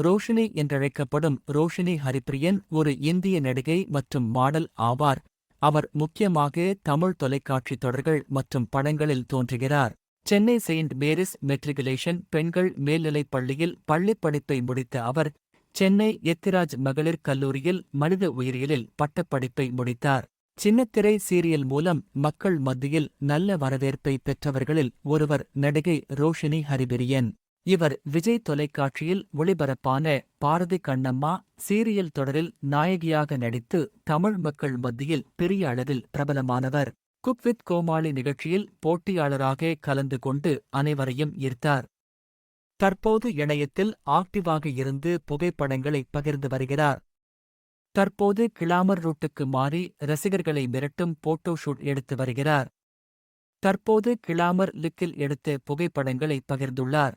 ரோஷினி என்றழைக்கப்படும் ரோஷினி ஹரிப்பிரியன் ஒரு இந்திய நடிகை மற்றும் மாடல் ஆவார். அவர் முக்கியமாக தமிழ் தொலைக்காட்சி தொடர்கள் மற்றும் படங்களில் தோன்றுகிறார். சென்னை செயின்ட் மேரிஸ் மெட்ரிகுலேஷன் பெண்கள் மேல்நிலைப் பள்ளியில் பள்ளிப் படிப்பை முடித்த அவர் சென்னை எத்திராஜ் மகளிர் கல்லூரியில் மனித உயிரியலில் பட்டப்படிப்பை முடித்தார். சின்னத்திரை சீரியல் மூலம் மக்கள் மத்தியில் நல்ல வரவேற்பை பெற்றவர்களில் ஒருவர் நடிகை ரோஷினி ஹரிபிரியன். இவர் விஜய் தொலைக்காட்சியில் ஒளிபரப்பான பாரதி கண்ணம்மா சீரியல் தொடரில் நாயகியாக நடித்து தமிழ் மக்கள் மத்தியில் பெரிய அளவில் பிரபலமானவர். குக் வித் கோமாளி நிகழ்ச்சியில் போட்டியாளராக கலந்து கொண்டு அனைவரையும் ஈர்த்தார். தற்போது இணையத்தில் ஆக்டிவாக இருந்து புகைப்படங்களை பகிர்ந்து வருகிறார். தற்போது கிளாமர் ரூட்டுக்கு மாறி ரசிகர்களை மிரட்டும் போட்டோ ஷூட் எடுத்து வருகிறார். தற்போது கிளாமர் லுக்கில் எடுத்த புகைப்படங்களை பகிர்ந்துள்ளார்.